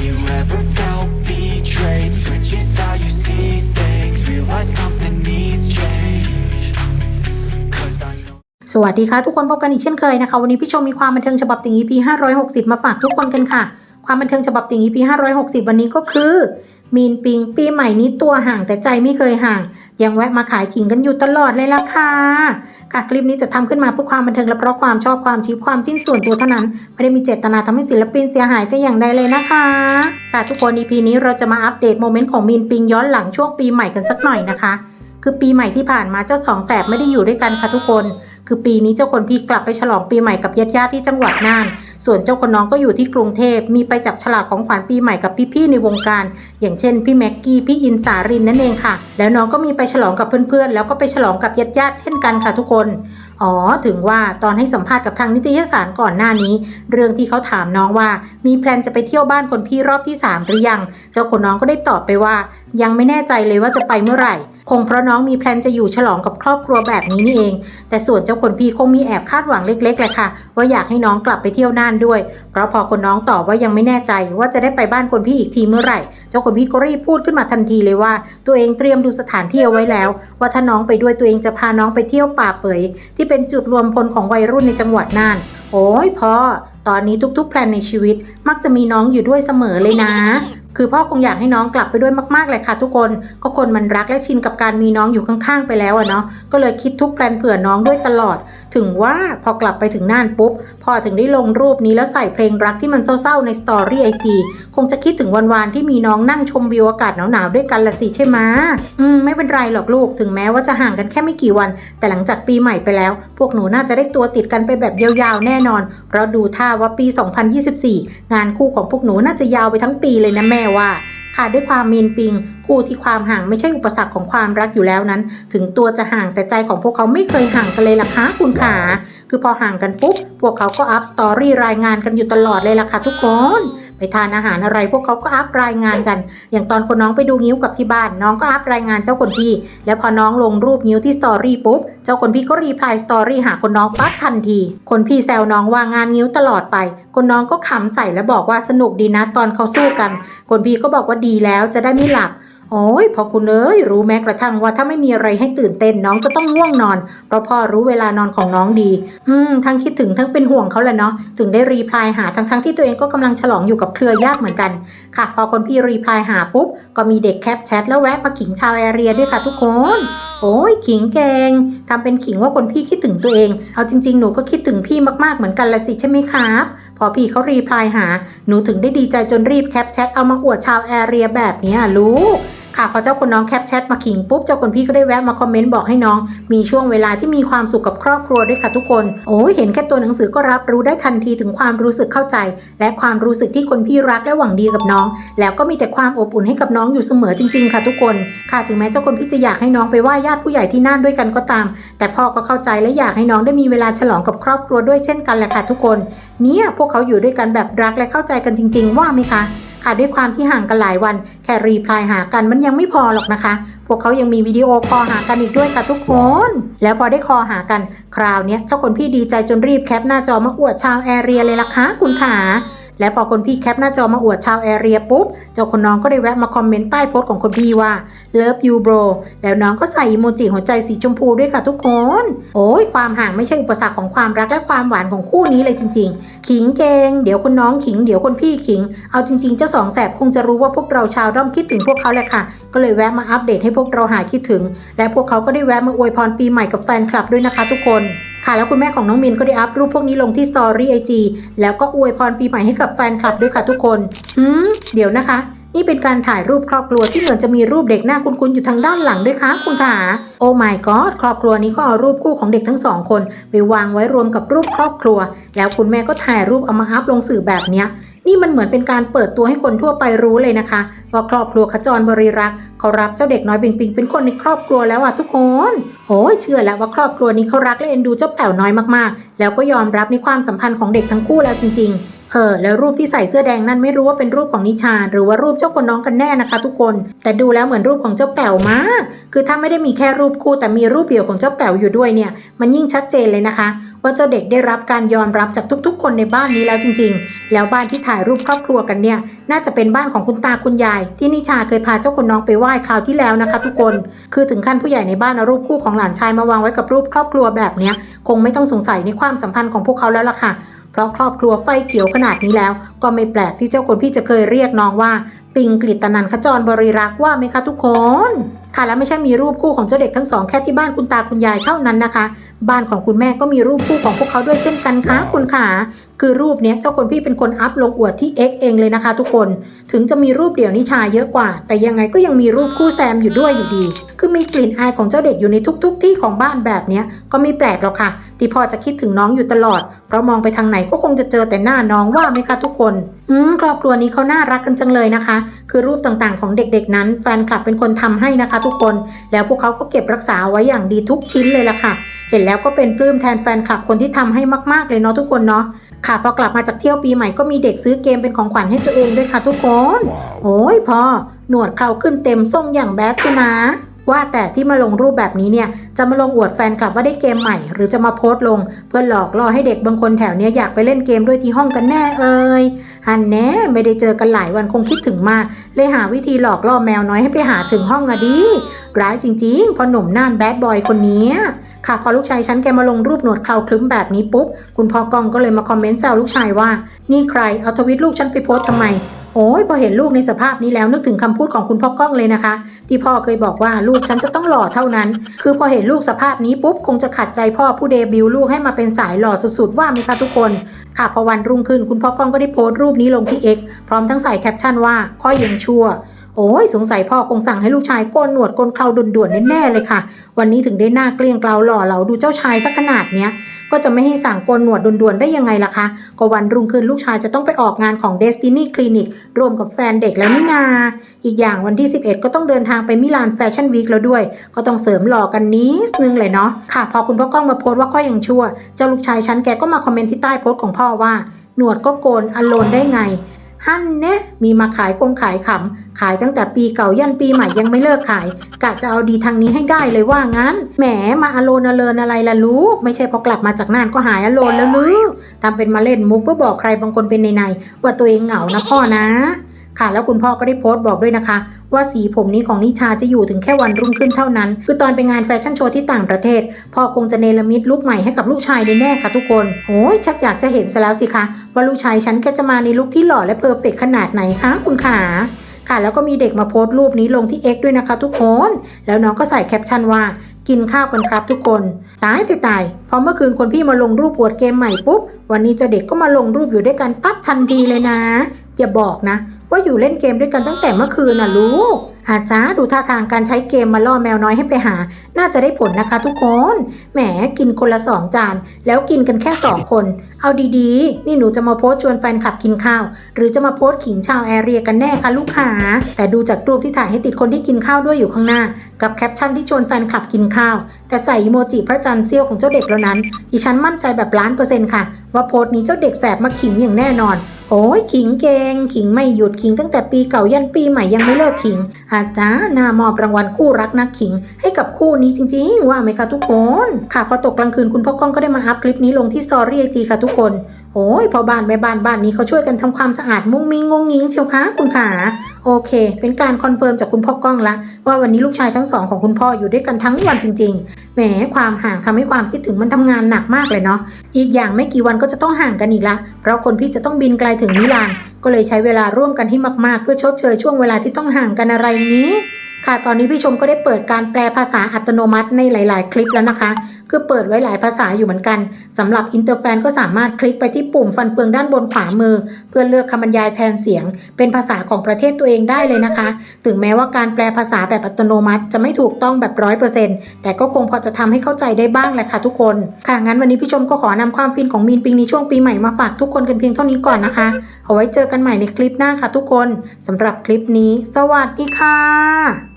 Have you ever felt betrayed? Switches how you see things Realize something needs change Cause I know สวัสดีค่ะ ทุกคนพบกันอีกเช่นเคยนะคะ วันนี้พี่ชมมีความบันเทิงฉบับติ่ง EP 560 มาฝากทุกคนกันค่ะ ความบันเทิงฉบับติ่ง EP 560 วันนี้ก็คือ มีนปิงปีใหม่นี้ตัวห่างแต่ใจไม่เคยห่าง ยังแวะมาขายขิงกันอยู่ตลอดเลยล่ะค่ะค่ะคลิปนี้จะทำขึ้นมาเพื่อความบันเทิงและเพราะความชอบความชิปความจิ้นส่วนตัวเท่านั้น ไม่ได้มีเจตนาทำให้ศิลปินเสียหายแต่อย่างใดเลยนะคะ ค่ะทุกคน EP นี้เราจะมาอัปเดตโมเมนต์ของมีนปิงย้อนหลังช่วงปีใหม่กันสักหน่อยนะคะ คือปีใหม่ที่ผ่านมาเจ้าสองแสบไม่ได้อยู่ด้วยกันค่ะทุกคน คือปีนี้เจ้าคนพี่กลับไปฉลองปีใหม่กับญาติญาติๆที่จังหวัดน่าน ส่วนเจ้าคนน้องก็อยู่ที่กรุงเทพมีไปจับฉลากของขวัญปีใหม่กับพี่ๆในวงการ อย่างเช่นพี่แม็กกี้พี่อินสารินนั่นเองค่ะ แล้วน้องก็มีไปฉลองกับเพื่อนๆ แล้วก็ไปฉลองกับญาติๆเช่นกันค่ะทุกคนอ๋อ ถึงว่าตอนให้สัมภาษณ์กับทางนิตยสารก่อนหน้านี้ เรื่องที่เขาถามน้องว่า มีแพลนจะไปเที่ยวบ้านคนพี่รอบที่ 3 หรือยัง เจ้าคนน้องก็ได้ตอบไปว่ายังไม่แน่ใจเลยว่าจะไปเมื่อไหร่ คงเพราะน้องมีแพลนจะอยู่ฉลองกับครอบครัวแบบนี้นี่เอง แต่ส่วนเจ้าคนพี่คงมีแอบคาดหวังเล็กๆแหละค่ะ ว่าอยากให้น้องกลับไปเที่ยวน่านด้วย เพราะพอคนน้องตอบว่ายังไม่แน่ใจว่าจะได้ไปบ้านคนพี่อีกทีเมื่อไหร่ เจ้าคนพี่ก็รีบพูดขึ้นมาทันทีเลยว่า ตัวเองเตรียมดูสถานที่เอาไว้แล้ว ว่าถ้าน้องไปด้วยตัวเองจะพาน้องไปเที่ยวป่าเปยที่เป็นจุดรวมพลของวัยรุ่นในจังหวัดน่าน โอ้ยพ่อตอนนี้ทุกๆแพลนในชีวิตมักจะมีน้องอยู่ด้วยเสมอเลยนะคือพ่อคงอยากให้น้องกลับไปด้วยมาก ๆ เลยค่ะทุกคนก็คนมันรักและชินกับการมีน้องอยู่ข้างๆ ไปแล้วอะเนาะก็เลยคิดทุกแพลนเผื่อน้องด้วยตลอด ถึงว่าพอกลับไปถึงน่านปุ๊บพ่อถึงได้ลงรูปนี้แล้วใส่เพลงรักที่มันเศร้าๆในสตอรี่ไอจีคงจะคิดถึงวันๆที่มีน้องนั่งชมวิวอากาศหนาวๆด้วยกันละสิใช่ไหมอืมไม่เป็นไรหรอกลูกถึงแม้ว่าจะห่างกันแค่ไม่กี่วัน แต่หลังจากปีใหม่ไปแล้ว พวกหนูน่าจะได้ตัวติดกันไปแบบยาวๆแน่นอนเพราะดูท่าว่าปี 2024 งานคู่ของพวกหนูน่าจะยาวไปทั้งปีเลยนะแม่ม่ว่าค่ะด้วยความมีนปิง คู่ที่ความห่างไม่ใช่อุปสรรคของความรักอยู่แล้วนั้น ถึงตัวจะห่างแต่ใจของพวกเขาไม่เคยห่างกันเลยล่ะคะคุณขาคือพอห่างกันปุ๊บพวกเขาก็อัพสตอรี่รายงานกันอยู่ตลอดเลยล่ะค่ะทุกคน ไปทานอาหารอะไร พวกเขาก็อัพรายงานกัน อย่างตอนคนน้องไปดูงิ้วกับที่บ้าน น้องก็อัพรายงานเจ้าคนพี่ แล้วพอน้องลงรูปงิ้วที่สตอรี่ปุ๊บ เจ้าคนพี่ก็รีพลายสตอรี่หาคนน้องปั๊บทันที คนพี่แซวน้องว่างานงิ้วตลอดไป คนน้องก็ขำใส่และบอกว่าสนุกดีนะตอนเขาสู้กัน คนพี่ก็บอกว่าดีแล้วจะได้ไม่หลับ โอ้ยพอคุณเอ้ยรู้แม้กระทั่งว่าถ้าไม่มีอะไรให้ตื่นเต้นน้องจะต้องง่วงนอน เพราะพ่อรู้เวลานอนของน้องดี อืม ทั้งคิดถึงทั้งเป็นห่วงเขาแหละเนาะถึงได้รีพลายหาทั้งทั้งที่ตัวเองก็กำลังฉลองอยู่กับเครือญาติเหมือนกัน ค่ะ พอคนพี่รีพลายหาปุ๊บ ก็มีเด็กแคปแชทแล้วแวะมาขิงชาวแอเรียด้วยค่ะทุกคน โอ้ยขิงเก่งทำเป็นขิงว่าคนพี่คิดถึงตัวเอง เอาจริง ๆ หนูก็คิดถึงพี่มากๆเหมือนกันละสิใช่ไหมครับพอพี่เขารีพลายหา หนูถึงได้ดีใจจนรีบแคปแชทเอามาอวดชาวแอเรียแบบนี้ลูก ค่ะพอเจ้าคนน้องแคปแชทมาขิงปุ๊บเจ้าคนพี่ก็ได้แวะมาคอมเมนต์บอกให้น้อง มีช่วงเวลาที่มีความสุขกับครอบครัวด้วยค่ะทุกคน โอ้ยเห็นแค่ตัวหนังสือก็รับรู้ได้ทันทีถึงความรู้สึกเข้าใจ และความรู้สึกที่คนพี่รักและหวังดีกับน้อง แล้วก็มีแต่ความอบอุ่นให้กับน้องอยู่เสมอจริง ๆ ค่ะทุกคน ค่ะถึงแม้เจ้าคนพี่จะอยากให้น้องไปไหว้ญาติผู้ใหญ่ที่น่านด้วยกันก็ตาม แต่พ่อก็เข้าใจและอยากให้น้องได้มีเวลาฉลองกับครอบครัวด้วยเช่นกันแหละค่ะทุกคน เนี่ยพวกเขาอยู่ด้วยกันแบบรักและเข้าใจกันจริง ๆ ว่าไหมคะ ค่ะด้วยความที่ห่างกันหลายวันแค่รีพลายหากันมันยังไม่พอหรอกนะคะ พวกเขายังมีวิดีโอคอหากันอีกด้วยค่ะทุกคน แล้วพอได้คอหากัน คราวนี้เจ้าคนพี่ดีใจจนรีบแคปหน้าจอมาอวดชาวแอเรียเลยล่ะคะคุณขา และพอคนพี่แคปหน้าจอมาอวดชาวแอเรียปุ๊บ เจ้าคนน้องก็ได้แวะมาคอมเมนต์ใต้โพสต์ของคนพี่ว่า Love you bro แล้วน้องก็ใส่อีโมจิหัวใจสีชมพูด้วยค่ะทุกคน โอ้ยความห่างไม่ใช่อุปสรรคของความรักและความหวานของคู่นี้เลยจริง ๆ ขิงเกง เดี๋ยวคนน้องขิง เดี๋ยวคนพี่ขิง เอาจริง ๆ เจ้าสองแสบคงจะรู้ว่าพวกเราชาวด้อมคิดถึงพวกเขาแหละค่ะ ก็เลยแวะมาอัปเดตให้พวกเราหายคิดถึง และพวกเขาก็ได้แวะมาอวยพรปีใหม่กับแฟนคลับด้วยนะคะทุกคน ค่ะแล้วคุณแม่ของน้องมินก็ได้อัพรูปพวกนี้ลงที่สตอรี่ไอจีแล้วก็อวยพรปีใหม่ให้กับแฟนคลับด้วยค่ะทุกคนหืมเดี๋ยวนะคะ นี่เป็นการถ่ายรูปครอบครัวที่เหมือนจะมีรูปเด็กหน้าคุ้นๆอยู่ทางด้านหลังด้วยคะคุณขาโอ้ my god ครอบครัวนี้ก็เอารูปคู่ของเด็กทั้งสองคน ไปวางไว้รวมกับรูปครอบครัว แล้วคุณแม่ก็ถ่ายรูปเอามาอัพลงสื่อแบบเนี้ย นี่มันเหมือนเป็นการเปิดตัวให้คนทั่วไปรู้เลยนะคะว่าครอบครัวขจรบริรักษ์เขารับเจ้าเด็กน้อยปิงปิงเป็นคนในครอบครัวแล้วอะทุกคนโอ้ยเชื่อแล้วว่าครอบครัวนี้เขารักและเอ็นดูเจ้าแป๋วน้อยมากๆ แล้วก็ยอมรับในความสัมพันธ์ของเด็กทั้งคู่แล้วจริง ๆ เออแล้วรูปที่ใส่เสื้อแดงนั่นไม่รู้ว่าเป็นรูปของนิชา หรือว่ารูปเจ้าคนน้องกันแน่นะคะ ทุกคน แต่ดูแล้วเหมือนรูปของเจ้าแป๋วมาก คือถ้าไม่ได้มีแค่รูปคู่แต่มีรูปเดี่ยวของเจ้าแป๋วอยู่ด้วยเนี่ย มันยิ่งชัดเจนเลยนะคะ ว่าเจ้าเด็กได้รับการยอมรับจากทุกๆ คนในบ้านนี้แล้วจริง ๆ แล้วบ้านที่ถ่ายรูปครอบครัวกันเนี่ย น่าจะเป็นบ้านของคุณตาคุณยาย ที่นิชาเคยพาเจ้าคนน้องไปไหว้คราวที่แล้วนะคะ ทุกคน คือถึงขั้นผู้ใหญ่ในบ้านเอารูปคู่ของหลานชายมาวางไว้กับรูปครอบครัวแบบเนี้ยคงไม่ต้องสงสัยในความสัมพันธ์ของพวกเขาแล้วล่ะค่ะ เพราะครอบครัวไฟเขียวขนาดนี้แล้ว ก็ไม่แปลกที่เจ้าคนพี่จะเคยเรียกน้องว่าปิงกฤตนันขจรบริรักษ์ว่าไหมคะทุกคน ค่ะและไม่ใช่มีรูปคู่ของเจ้าเด็กทั้งสองแค่ที่บ้านคุณตาคุณยายเท่านั้นนะคะ บ้านของคุณแม่ก็มีรูปคู่ของพวกเขาด้วยเช่นกันค่ะคุณขาคือรูปเนี้ยเจ้าคนพี่เป็นคนอัพลงอวดที่ X เองเลยนะคะ ทุกคน ถึงจะมีรูปเดี่ยวนิชาเยอะกว่า แต่ยังไงก็ยังมีรูปคู่แซมอยู่ด้วยอยู่ดี คือมีกลิ่นอายของเจ้าเด็กอยู่ในทุกๆที่ของบ้านแบบเนี้ยก็ไม่แปลกหรอกค่ะ ที่พ่อจะคิดถึงน้องอยู่ตลอด เพราะมองไปทางไหนก็คงจะเจอแต่หน้าน้องว่าไหมคะทุกคน อืมครอบครัวนี้เขาน่ารักกันจังเลยนะคะ คือรูปต่างๆของเด็กๆนั้น แฟนคลับเป็นคนทำให้นะคะ ทุกคน แล้วพวกเขาก็เก็บรักษาไว้อย่างดีทุกชิ้นเลยล่ะค่ะ เห็นแล้วก็เป็นปลื้มแทนแฟนคลับคนที่ทำให้มากๆเลยเนาะทุกคนเนาะค่ะพอกลับมาจากเที่ยวปีใหม่ก็มีเด็กซื้อเกมเป็นของขวัญให้ตัวเองด้วยค่ะ ทุกคนโอ้ยพ่อหนวดเขาขึ้นเต็มทรงอย่างแบดใช่ไหม ว่าแต่ที่มาลงรูปแบบนี้เนี่ย จะมาลงอวดแฟนคลับว่าได้เกมใหม่ หรือจะมาโพสต์ลง เพื่อหลอกล่อให้เด็กบางคนแถวเนี้ยอยากไปเล่นเกมด้วยที่ห้องกันแน่เอ่ยฮันแน่ไม่ได้เจอกันหลายวันคงคิดถึงมาก เลยหาวิธีหลอกล่อแมวน้อยให้ไปหาถึงห้องอะดิร้ายจริงๆพอหนุ่มน่านแบดบอยคนนี้ค่ะพอลูกชายฉันแกมาลงรูปหนวดเคราคลึ้มแบบนี้ปุ๊บ คุณพ่อกองก็เลยมาคอมเมนต์แซวลูกชายว่า นี่ใครเอาทวิตลูกฉันไปโพสทำไม โอ้ยพอเห็นลูกในสภาพนี้แล้วนึกถึงคำพูดของคุณพ่อกล้องเลยนะคะ ที่พ่อเคยบอกว่าลูกฉันจะต้องหล่อเท่านั้น คือพอเห็นลูกสภาพนี้ปุ๊บคงจะขัดใจพ่อผู้เดบิวลูกให้มาเป็นสายหล่อสุดๆว่าไหมคะทุกคนค่ะพอวันรุ่งขึ้นคุณพ่อกล้องก็ได้โพสต์รูปนี้ลงที่ X พร้อมทั้งใส่แคปชั่นว่าข้อยังชั่วโอ้ยสงสัยพ่อคงสั่งให้ลูกชายโกนหนวดโกนเคราด่วนๆแน่ๆเลยค่ะ วันนี้ถึงได้หน้าเกลี้ยงเกลาหล่อเหลาดูเจ้าชายสักขนาดเนี้ย ก็จะไม่ให้สั่งโกนหนวดด่วนๆได้ยังไงล่ะคะ ก็วันรุ่งขึ้นลูกชายจะต้องไปออกงานของ Destiny Clinic รวมกับแฟนเด็กแล้วนี่นา อีกอย่างวันที่ 11 ก็ต้องเดินทางไปมิลานแฟชั่นวีคแล้วด้วย ก็ต้องเสริมหล่อกันนิดนึงเลยเนาะค่ะ พอคุณพ่อกล้องมาโพสต์ว่าก็ยังชั่ว เจ้าลูกชายฉันแกก็มาคอมเมนต์ที่ใต้โพสต์ของพ่อว่า หนวดก็โกนอโลนได้ไง ฮั่นเนะมีมาขายคงขายขำขายตั้งแต่ปีเก่ายันปีใหม่ยังไม่เลิกขายกะจะเอาดีทางนี้ให้ได้เลยว่างั้นแหมมาอโลนอเลินอะไรล่ะลูกไม่ใช่พอกลับมาจากน่านก็หายอโลนแล้วลูกทำเป็นมาเล่นมุกเพื่อบอกใครบางคนเป็นในๆว่าตัวเองเหงานะพ่อนะ ค่ะ แล้วคุณพ่อก็ได้โพสต์บอกด้วยนะคะ ว่าสีผมนี้ของนิชาจะอยู่ถึงแค่วันรุ่งขึ้นเท่านั้น คือตอนไปงานแฟชั่นโชว์ที่ต่างประเทศ พ่อคงจะเนรมิตลุคใหม่ให้กับลูกชายแน่ๆค่ะทุกคนโอ้ยชักอยากจะเห็นซะแล้วสิคะว่าลูกชายฉันแกจะมาในลุคที่หล่อและเพอร์เฟกขนาดไหนคะคุณขาค่ะแล้วก็มีเด็กมาโพสต์รูปนี้ลงที่ X ด้วยนะคะ ทุกคน แล้วน้องก็ใส่แคปชั่นว่ากินข้าวกันครับทุกคน ตายตายตายพอเมื่อคืนคนพี่มาลงรูปปวดเกมใหม่ปุ๊บ วันนี้เจะเด็กก็มาลงรูปอยู่ด้วยกันปั๊บทันทีเลยนะ อย่าบอกนะ ว่าอยู่เล่นเกมด้วยกันตั้งแต่เมื่อคืนน่ะลูกอาจ้าดูท่าทางการใช้เกมมาล่อแมวน้อยให้ไปหา น่าจะได้ผลนะคะทุกคน แหมกินคนละสองจาน แล้วกินกันแค่สองคน เอาดีๆ นี่หนูจะมาโพสชวนแฟนคลับกินข้าว หรือจะมาโพสขิงชาวแอเรียกันแน่คะลูกค้า แต่ดูจากรูปที่ถ่ายให้ติดคนที่กินข้าวด้วยอยู่ข้างหน้า กับแคปชั่นที่ชวนแฟนคลับกินข้าว แต่ใส่อีโมจิพระจันทร์เสี้ยวของเจ้าเด็กแล้วนั้น ดิฉันมั่นใจแบบล้านเปอร์เซ็นต์ค่ะ ว่าโพสนี้เจ้าเด็กแสบมาขิงอย่างแน่นอน โอ้ยขิงเก่งขิงไม่หยุดขิงตั้งแต่ปีเก่ายันปีใหม่ยังไม่เลิกขิง อาจารย์นามอบรางวัลคู่รักนักขิง ให้กับคู่นี้จริง ๆ ว่าไหมคะทุกคน ค่ะพอตกกลางคืนคุณพ่อกล้องก็ได้มาอัพคลิปนี้ลงที่สตอรี่ไอจีค่ะทุกคน โอ้ยพอบ้านแม่บ้านบ้านนี้เขาช่วยกันทำความสะอาดมุ้งมิ้งงงงิงเชียวคะคุณขาโอเค เป็นการคอนเฟิร์มจากคุณพ่อกล้องละว่าวันนี้ลูกชายทั้งสองของคุณพ่ออยู่ด้วยกันทั้งวันจริง ๆแหมความห่างทำให้ความคิดถึงมันทำงานหนักมากเลยเนาะอีกอย่างไม่กี่วันก็จะต้องห่างกันอีกละเพราะคนพี่จะต้องบินไกลถึงมิลาน ก็เลยใช้เวลาร่วมกันให้มากๆ เพื่อชดเชยช่วงเวลาที่ต้องห่างกันอะไรนี้ค่ะ ตอนนี้พี่ชมก็ได้เปิดการแปลภาษาอัตโนมัติในหลาย ๆ คลิปแล้วนะคะ คือเปิดไว้หลายภาษาอยู่เหมือนกันสำหรับอินเตอร์แฟนก็สามารถคลิกไปที่ปุ่มฟันเฟืองด้านบนขวามือ เพื่อเลือกคำบรรยายแทนเสียง เป็นภาษาของประเทศตัวเองได้เลยนะคะ ถึงแม้ว่าการแปลภาษาแบบอัตโนมัติ จะไม่ถูกต้องแบบร้อยเปอร์เซ็นต์แต่ก็คงพอจะทำให้เข้าใจได้บ้างแหละค่ะทุกคน ค่ะงั้นวันนี้พี่ชมก็ขอนำความฟินของมีนปิงในช่วงปีใหม่มาฝากทุกคนกันเพียงเท่านี้ก่อนนะคะเอาไว้เจอกันใหม่ในคลิปหน้าค่ะทุกคนสำหรับคลิปนี้ สวัสดีค่ะ